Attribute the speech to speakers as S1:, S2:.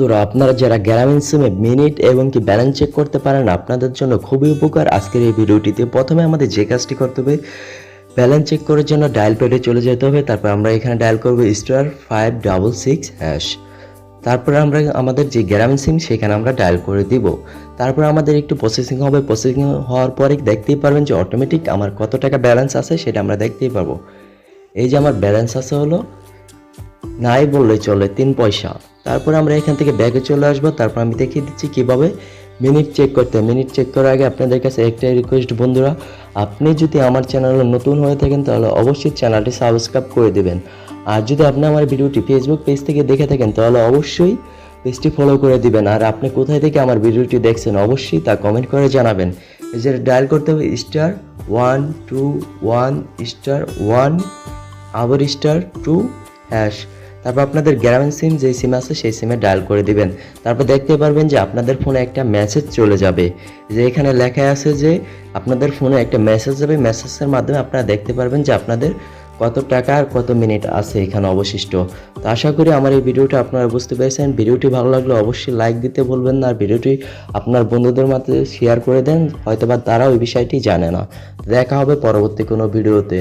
S1: তোরা আপনারা যারা গ্রামীণ সিমে মিনিট এবং কি ব্যালেন্স চেক করতে পারেন, আপনাদের জন্য খুবই উপকার। আজকের এই ভিডিওটিতে প্রথমে আমাদের যে কাজটি করতে হবে, ব্যালেন্স চেক করার জন্য ডায়াল প্যাডে চলে যেতে হবে। তারপর আমরা এখানে ডায়াল করব star five double six hash তারপরে আমরা, আমাদের যে গ্রামীণ সিম, সেখানে আমরা ডায়াল করে দিব। তারপর আমাদের একটু প্রসেসিং হবে। প্রসেসিং হওয়ার পরে দেখতেই পারবেন যে অটোমেটিক আমার কত টাকা ব্যালেন্স আছে, সেটা আমরা দেখতেই পারব। এই যে আমার ব্যালেন্স আছে হলো নাই বললে চলে, তিন পয়সা। তারপর আমরা এখান থেকে ব্যাগে চলে আসব, তারপর আমি দেখিয়ে দিচ্ছি কীভাবে মিনিট চেক করতে। মিনিট চেক করার আগে আপনাদের কাছে একটাই রিকোয়েস্ট বন্ধুরা, আপনি যদি আমার চ্যানেলে নতুন হয়ে থাকেন, তাহলে অবশ্যই চ্যানেলটি সাবস্ক্রাইব করে দেবেন। আর যদি আপনি আমার ভিডিওটি ফেসবুক পেজ থেকে দেখে থাকেন, তাহলে অবশ্যই পেজটি ফলো করে দিবেন। আর আপনি কোথায় থেকে আমার ভিডিওটি দেখছেন, অবশ্যই তা কমেন্ট করে জানাবেন। যে ডায়াল করতে হবে star one two one star one আবার স্টার টু হ্যাশ তারপর আপনাদের গ্রামীণ সিম, যেই সিম আছে সেই সিমে ডায়াল করে দিবেন। তারপর দেখতে পারবেন যে আপনাদের ফোনে একটা মেসেজ চলে যাবে। যে এখানে লেখা আছে যে আপনাদের ফোনে একটা মেসেজ যাবে। মেসেজের মাধ্যমে আপনারা দেখতে পারবেন যে আপনাদের কত টাকা আর কত মিনিট আছে এখানে অবশিষ্ট। তো আশা করি আমার এই ভিডিওটা আপনারা বুঝতে পেরেছেন। ভিডিওটি ভালো লাগলে অবশ্যই লাইক দিতে বলবেন না। আর ভিডিওটি আপনার বন্ধুদের মাঝে শেয়ার করে দেন। হয়তোবা তারাও এই বিষয়টি জানে না। দেখা হবে পরবর্তী কোনো ভিডিওতে।